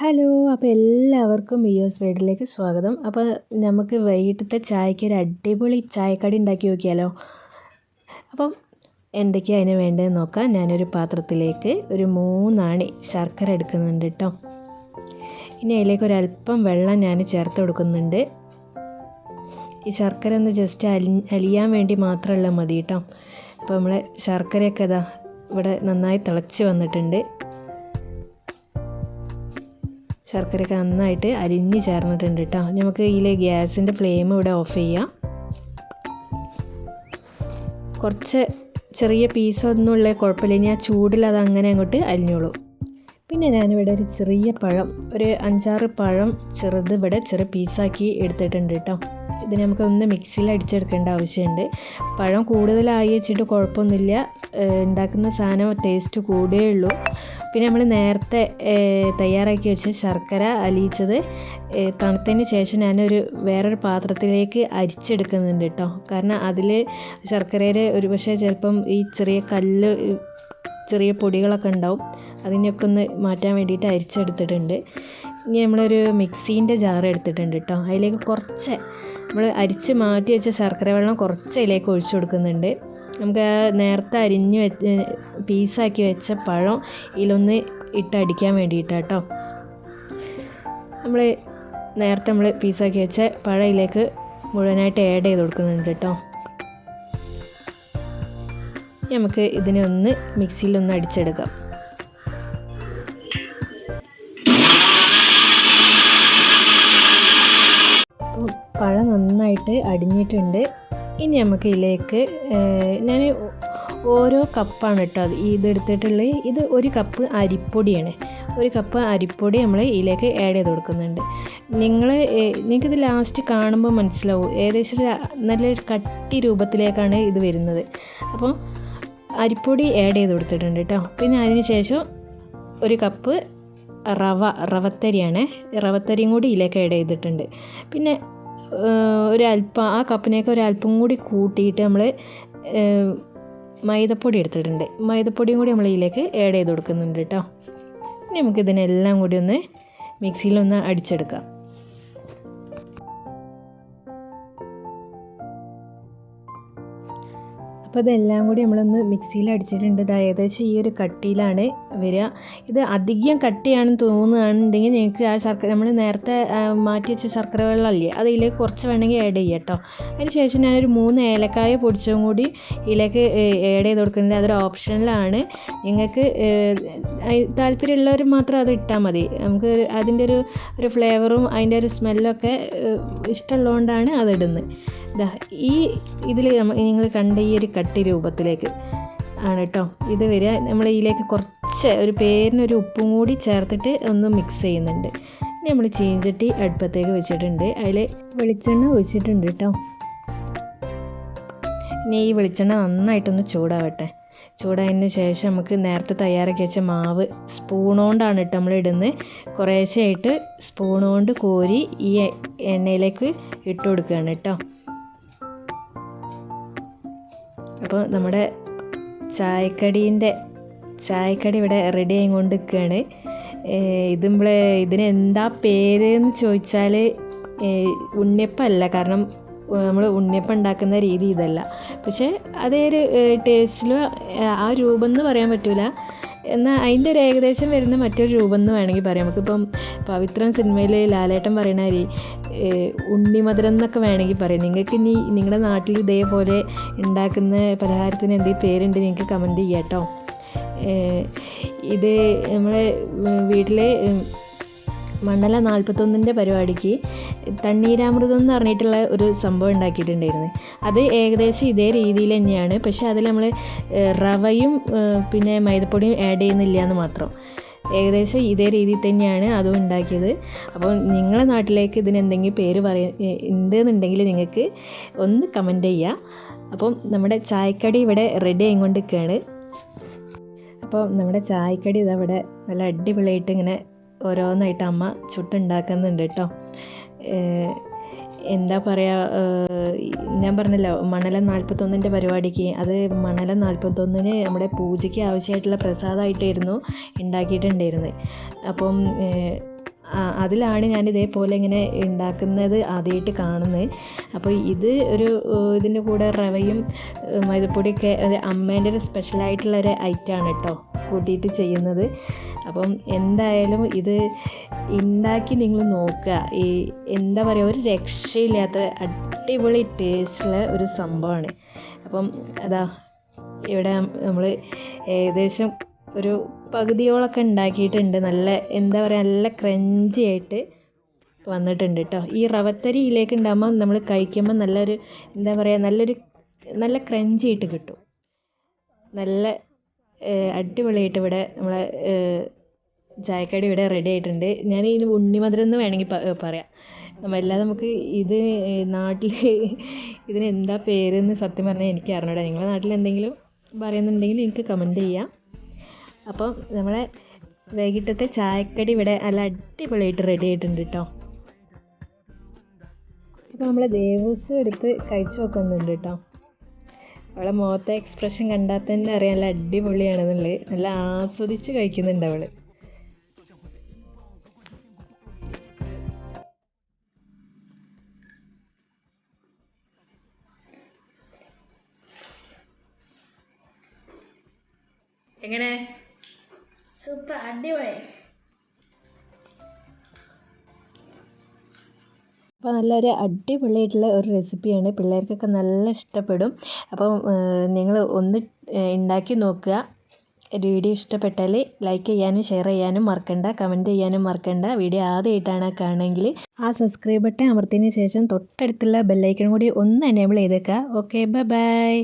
Hello അപ്പോൾ എല്ലാവർക്കും മിയോസ് വീട്ടിലേക്ക് സ്വാഗതം. അപ്പോൾ നമുക്ക് വൈകിട്ടത്തെ ചായക്ക് ഒരു അടിപൊളി ചായക്കടി ഉണ്ടാക്കി നോക്കിയാലോ? അപ്പം എന്തൊക്കെയാണ് അതിന് വേണ്ടതെന്ന് നോക്കാം. ഞാനൊരു പാത്രത്തിലേക്ക് ഒരു മൂന്നാണി ശർക്കര എടുക്കുന്നുണ്ട് കേട്ടോ ഇനി അതിലേക്ക് ഒരല്പം വെള്ളം ഞാൻ ചേർത്ത് കൊടുക്കുന്നുണ്ട്. ഈ ശർക്കര ഒന്ന് ജസ്റ്റ് അലി അലിയാൻ വേണ്ടി മാത്രമല്ല മതി കേട്ടോ അപ്പോൾ നമ്മൾ ശർക്കരയൊക്കെ ഇതാ ഇവിടെ നന്നായി തിളച്ച് വന്നിട്ടുണ്ട്. ശർക്കരയൊക്കെ നന്നായിട്ട് അരിഞ്ഞ് ചേർന്നിട്ടുണ്ട് കേട്ടോ നമുക്ക് ഇതിലെ ഗ്യാസിന്റെ ഫ്ലെയിം ഇവിടെ ഓഫ് ചെയ്യാം. കുറച്ച് ചെറിയ പീസൊന്നും ഉള്ള കുഴപ്പമില്ല. ഇനി ആ ചൂടിൽ അത് അങ്ങനെ അങ്ങോട്ട് അരിഞ്ഞോളൂ. പിന്നെ ഞാനിവിടെ ഒരു ചെറിയ പഴം ഒരു അഞ്ചാറ് പഴം ചെറുത് ഇവിടെ ചെറിയ പീസാക്കി എടുത്തിട്ടുണ്ട് കേട്ടോ ഇത് നമുക്ക് ഒന്ന് മിക്സിയിൽ അടിച്ചെടുക്കേണ്ട ആവശ്യമുണ്ട്. പഴം കൂടുതലായി വെച്ചിട്ട് കുഴപ്പമൊന്നുമില്ല. ഉണ്ടാക്കുന്ന സാധനം ടേസ്റ്റ് കൂടേ ഉള്ളൂ. പിന്നെ നമ്മൾ നേരത്തെ തയ്യാറാക്കി വെച്ച ശർക്കര അലിയിച്ചത് തണുത്തതിന് ശേഷം ഞാനൊരു വേറൊരു പാത്രത്തിലേക്ക് അരിച്ചെടുക്കുന്നുണ്ട് കേട്ടോ കാരണം അതിൽ ശർക്കരയിൽ ഒരു പക്ഷേ ചിലപ്പം ഈ ചെറിയ കല്ല് ചെറിയ പൊടികളൊക്കെ ഉണ്ടാവും. അതിനൊക്കെ ഒന്ന് മാറ്റാൻ വേണ്ടിയിട്ട് അരിച്ചെടുത്തിട്ടുണ്ട്. ഇനി നമ്മളൊരു മിക്സീന്റെ ജാർ എടുത്തിട്ടുണ്ട് കേട്ടോ. അതിലേക്ക് കുറച്ച് നമ്മൾ അരിച്ച് മാറ്റി വെച്ച ശർക്കര വെള്ളം കുറച്ച് അതിലേക്ക് ഒഴിച്ചു കൊടുക്കുന്നുണ്ട്. നമുക്ക് നേരത്തെ അരിഞ്ഞ് വെച്ച് പീസാക്കി വെച്ച പഴം ഇതിലൊന്ന് ഇട്ടടിക്കാൻ വേണ്ടിയിട്ടാണ് കേട്ടോ. നമ്മൾ നേരത്തെ നമ്മൾ പീസാക്കി വെച്ച പഴയിലേക്ക് മുഴുവനായിട്ട് ആഡ് ചെയ്ത് കൊടുക്കുന്നുണ്ട് കേട്ടോ. നമുക്ക് ഇതിനെ ഒന്ന് മിക്സിയിൽ ഒന്ന് അടിച്ചെടുക്കാം. പഴം നന്നായിട്ട് അടിഞ്ഞിട്ടുണ്ട്. ഇനി നമുക്ക് ഇതിലേക്ക് ഞാൻ ഓരോ കപ്പാണ് കേട്ടോ അത് ഇതെടുത്തിട്ടുള്ളത്. ഇത് ഒരു കപ്പ് അരിപ്പൊടിയാണ്. ഒരു കപ്പ് അരിപ്പൊടി നമ്മൾ ഇതിലേക്ക് ആഡ് ചെയ്ത് കൊടുക്കുന്നുണ്ട്. നിങ്ങൾ നിങ്ങൾക്കിത് ലാസ്റ്റ് കാണുമ്പോൾ മനസ്സിലാവും. ഏകദേശം നല്ലൊരു കട്ടി രൂപത്തിലേക്കാണ് ഇത് വരുന്നത്. അപ്പോൾ അരിപ്പൊടി ആഡ് ചെയ്ത് കൊടുത്തിട്ടുണ്ട് കേട്ടോ പിന്നെ അതിന് ശേഷം ഒരു കപ്പ് റവ റവത്തരിയാണ്. റവത്തരിയും കൂടി ഇതിലേക്ക് ആഡ് ചെയ്തിട്ടുണ്ട്. പിന്നെ ഒരു അല്പം ആ കപ്പിനേക്ക് ഒരു അല്പം കൂടി കൂട്ടിയിട്ട് നമ്മൾ മൈദപ്പൊടി എടുത്തിട്ടുണ്ട്. മൈദപ്പൊടിയും കൂടി നമ്മൾ ഇതിലേക്ക് ആഡ് ചെയ്ത് കൊടുക്കുന്നുണ്ട് കേട്ടോ ഇനി നമുക്കിതിനെല്ലാം കൂടി ഒന്ന് മിക്സിയിലൊന്ന് അടിച്ചെടുക്കാം. അപ്പോൾ ഇതെല്ലാം കൂടി നമ്മളൊന്ന് മിക്സിയിൽ അടിച്ചിട്ടുണ്ട്. ഇത് ഏകദേശം ഈ ഒരു കട്ടിയിലാണ് വരിക. ഇത് അധികം കട്ടിയാണെന്ന് തോന്നുകയാണെന്നുണ്ടെങ്കിൽ ഞങ്ങൾക്ക് ആ ശർക്കര നമ്മൾ നേരത്തെ മാറ്റി വെച്ച ശർക്കര വെള്ളമല്ലേ അതിലേക്ക് കുറച്ച് വേണമെങ്കിൽ ആഡ് ചെയ്യാം കേട്ടോ. അതിന് ശേഷം ഞാനൊരു മൂന്ന് ഏലക്കായ പൊടിച്ചതും കൂടി ഇതിലേക്ക് ആഡ് ചെയ്ത് കൊടുക്കുന്നുണ്ട്. അതൊരു ഓപ്ഷനിലാണ് നിങ്ങൾക്ക് താല്പര്യമുള്ളവർ മാത്രം അത് ഇട്ടാൽ മതി. നമുക്ക് അതിന്റെ ഒരു ഒരു ഫ്ലേവറും അതിന്റെ ഒരു സ്മെല്ലൊക്കെ ഇഷ്ടമുള്ളതുകൊണ്ടാണ് അതിടുന്നത് ഈ ഇതിൽ നിങ്ങൾ കണ്ട ഈ ഒരു കട്ടി രൂപത്തിലേക്ക് ആണ് കേട്ടോ ഇത് വരിക. നമ്മൾ ഇതിലേക്ക് കുറച്ച് ഒരു പേരിനൊരു ഉപ്പും കൂടി ചേർത്തിട്ട് ഒന്ന് മിക്സ് ചെയ്യുന്നുണ്ട്. ഇനി നമ്മൾ ചീഞ്ചട്ടി അടുപ്പത്തേക്ക് വെച്ചിട്ടുണ്ട്. അതിൽ വെളിച്ചെണ്ണ ഒഴിച്ചിട്ടുണ്ട് കേട്ടോ ഇനി ഈ വെളിച്ചെണ്ണ നന്നായിട്ടൊന്ന് ചൂടാവട്ടെ. ചൂടായതിന് ശേഷം നമുക്ക് നേരത്തെ തയ്യാറാക്കി വെച്ച മാവ് സ്പൂണോണ്ടാണ് കേട്ടോ നമ്മൾ ഇടുന്നത്. കുറേശ്ശെയായിട്ട് സ്പൂണോണ്ട് കോരി ഈ എണ്ണയിലേക്ക് ഇട്ട് കൊടുക്കുകയാണ് കേട്ടോ അപ്പോൾ നമ്മുടെ ചായക്കടീന്റെ ചായക്കടി ഇവിടെ റെഡി ആയിക്കൊണ്ട് നിൽക്കുകയാണ് ഇതുമ്പോൾ ഇതിന് എന്താ പേര് എന്ന് ചോദിച്ചാൽ ഉണ്ണിയപ്പമല്ല. കാരണം നമ്മൾ ഉണ്ണിയപ്പം ഉണ്ടാക്കുന്ന രീതി ഇതല്ല. പക്ഷേ അതേ ഒരു ടേസ്റ്റിലും ആ രൂപം എന്ന് പറയാൻ പറ്റില്ല എന്നാൽ അതിന്റെ ഒരു ഏകദേശം വരുന്ന മറ്റൊരു രൂപം എന്ന് വേണമെങ്കിൽ പറയാം. നമുക്കിപ്പം പവിത്രം സിനിമയിൽ ലാലേട്ടൻ പറയുന്ന ഒരു ഉണ്ണിമധുരം എന്നൊക്കെ വേണമെങ്കിൽ പറയാം. നിങ്ങൾക്ക് ഇനി നിങ്ങളുടെ നാട്ടിൽ ഇതേപോലെ ഉണ്ടാക്കുന്ന പലഹാരത്തിന് എന്തെങ്കിലും പേരുണ്ട് നിങ്ങൾക്ക് കമന്റ് ചെയ്യാം കേട്ടോ ഇത് നമ്മളെ വീട്ടിൽ മണ്ഡല നാൽപ്പത്തൊന്നിന്റെ പരിപാടിക്ക് തണ്ണീരാമൃതം എന്ന് പറഞ്ഞിട്ടുള്ള ഒരു സംഭവം ഉണ്ടാക്കിയിട്ടുണ്ടായിരുന്നു. അത് ഏകദേശം ഇതേ രീതിയിൽ തന്നെയാണ്. പക്ഷേ അതിൽ നമ്മൾ റവയും പിന്നെ മൈദപ്പൊടിയും ആഡ് ചെയ്യുന്നില്ല എന്ന് മാത്രം. ഏകദേശം ഇതേ രീതിയിൽ തന്നെയാണ് അതും ഉണ്ടാക്കിയത്. അപ്പോൾ നിങ്ങളുടെ നാട്ടിലേക്ക് ഇതിനെന്തെങ്കിലും പേര് പറയ ഉണ്ടെന്നുണ്ടെങ്കിൽ നിങ്ങൾക്ക് ഒന്ന് കമന്റ് ചെയ്യുക അപ്പം നമ്മുടെ ചായക്കടി ഇവിടെ റെഡി ആയിക്കൊണ്ടിരിക്കുകയാണ്. അപ്പോൾ നമ്മുടെ ചായക്കടി ഇതവിടെ നല്ല അടിപൊളിയായിട്ട് ഇങ്ങനെ ഓരോന്നായിട്ട് അമ്മ ചുട്ടുണ്ടാക്കുന്നുണ്ട് കേട്ടോ. എന്താ പറയുക ഞാൻ പറഞ്ഞല്ലോ മണലം നാൽപ്പത്തൊന്നിന്റെ പരിപാടിക്ക് അത് മണലം നാൽപ്പത്തൊന്നിന് നമ്മുടെ പൂജയ്ക്ക് ആവശ്യമായിട്ടുള്ള പ്രസാദമായിട്ടായിരുന്നു ഉണ്ടാക്കിയിട്ടുണ്ടായിരുന്നത്. അപ്പം അതിലാണ് ഞാൻ ഇതേപോലെ ഇങ്ങനെ ഉണ്ടാക്കുന്നത് ആദ്യമായിട്ട് കാണുന്നത്. അപ്പോൾ ഇത് ഒരു ഇതിന്റെ കൂടെ റവയും മൈദപ്പൊടിയൊക്കെ അമ്മേന്റെ ഒരു സ്പെഷ്യലായിട്ടുള്ള ഒരു ഐറ്റമാണ് കേട്ടോ കൂട്ടിയിട്ട് ചെയ്യുന്നത്. അപ്പം എന്തായാലും ഇത് ഉണ്ടാക്കി നിങ്ങൾ നോക്കുക. ഈ എന്താ പറയുക ഒരു രക്ഷയില്ലാത്ത അടിപൊളി ടേസ്റ്റുള്ള ഒരു സംഭവമാണ് അപ്പം അതാ ഇവിടെ നമ്മൾ ഏകദേശം ഒരു പകുതിയോളൊക്കെ ഉണ്ടാക്കിയിട്ടുണ്ട് നല്ല എന്താ പറയുക നല്ല ക്രഞ്ചി ആയിട്ട് വന്നിട്ടുണ്ട് കേട്ടോ ഈ റവത്തരിയിലേക്ക് ഉണ്ടാകുമ്പോൾ നമ്മൾ കഴിക്കുമ്പോൾ നല്ലൊരു എന്താ പറയുക നല്ലൊരു നല്ല ക്രഞ്ചി ആയിട്ട് കിട്ടും. നല്ല അടിപൊളിയായിട്ട് ഇവിടെ നമ്മളെ ചായക്കടി ഇവിടെ റെഡി ആയിട്ടുണ്ട്. ഞാൻ ഇതിന് ഉണ്ണിമധുരം എന്ന് വേണമെങ്കിൽ പറയാം. അല്ലാതെ നമുക്ക് ഇത് നാട്ടിൽ ഇതിന് എന്താ പേരെന്ന് സത്യം പറഞ്ഞാൽ എനിക്ക് അറിഞ്ഞൂടാ. നിങ്ങളുടെ നാട്ടിൽ എന്തെങ്കിലും പറയുന്നുണ്ടെങ്കിൽ എനിക്ക് കമന്റ് ചെയ്യാം. അപ്പം നമ്മളെ വൈകിട്ടത്തെ ചായക്കടി ഇവിടെ നല്ല അടിപൊളിയായിട്ട് റെഡി ആയിട്ടുണ്ട് കേട്ടോ അപ്പോൾ നമ്മൾ ദേവൂസും എടുത്ത് കഴിച്ചു നോക്കുന്നുണ്ട് കേട്ടോ അവളെ മുഖത്തെ എക്സ്പ്രഷൻ കണ്ടാൽ തന്നെ അറിയാം. നല്ല അടിപൊളിയാണെന്നുള്ളത്. നല്ല ആസ്വദിച്ച് കഴിക്കുന്നുണ്ട് അവൾ. എങ്ങനെ? സൂപ്പർ അടിപൊളി. അപ്പോൾ നല്ലൊരു അടിപൊളിയായിട്ടുള്ള ഒരു റെസിപ്പിയാണ് പിള്ളേർക്കൊക്കെ നല്ല ഇഷ്ടപ്പെടും. അപ്പം നിങ്ങൾ ഒന്ന് ഉണ്ടാക്കി നോക്കുക. വീഡിയോ ഇഷ്ടപ്പെട്ടാൽ ലൈക്ക് ചെയ്യാനും ഷെയർ ചെയ്യാനും മറക്കണ്ട കമന്റ് ചെയ്യാനും മറക്കണ്ട. വീഡിയോ ആദ്യമായിട്ടാണ് കാണുമെങ്കിൽ ആ സബ്സ്ക്രൈബ് ബട്ടൺ അമർത്തിയതിന് ശേഷം തൊട്ടടുത്തുള്ള ബെല്ലൈക്കൺ കൂടി ഒന്ന് എനേബിൾ ചെയ്തേക്കുക. Okay bye bye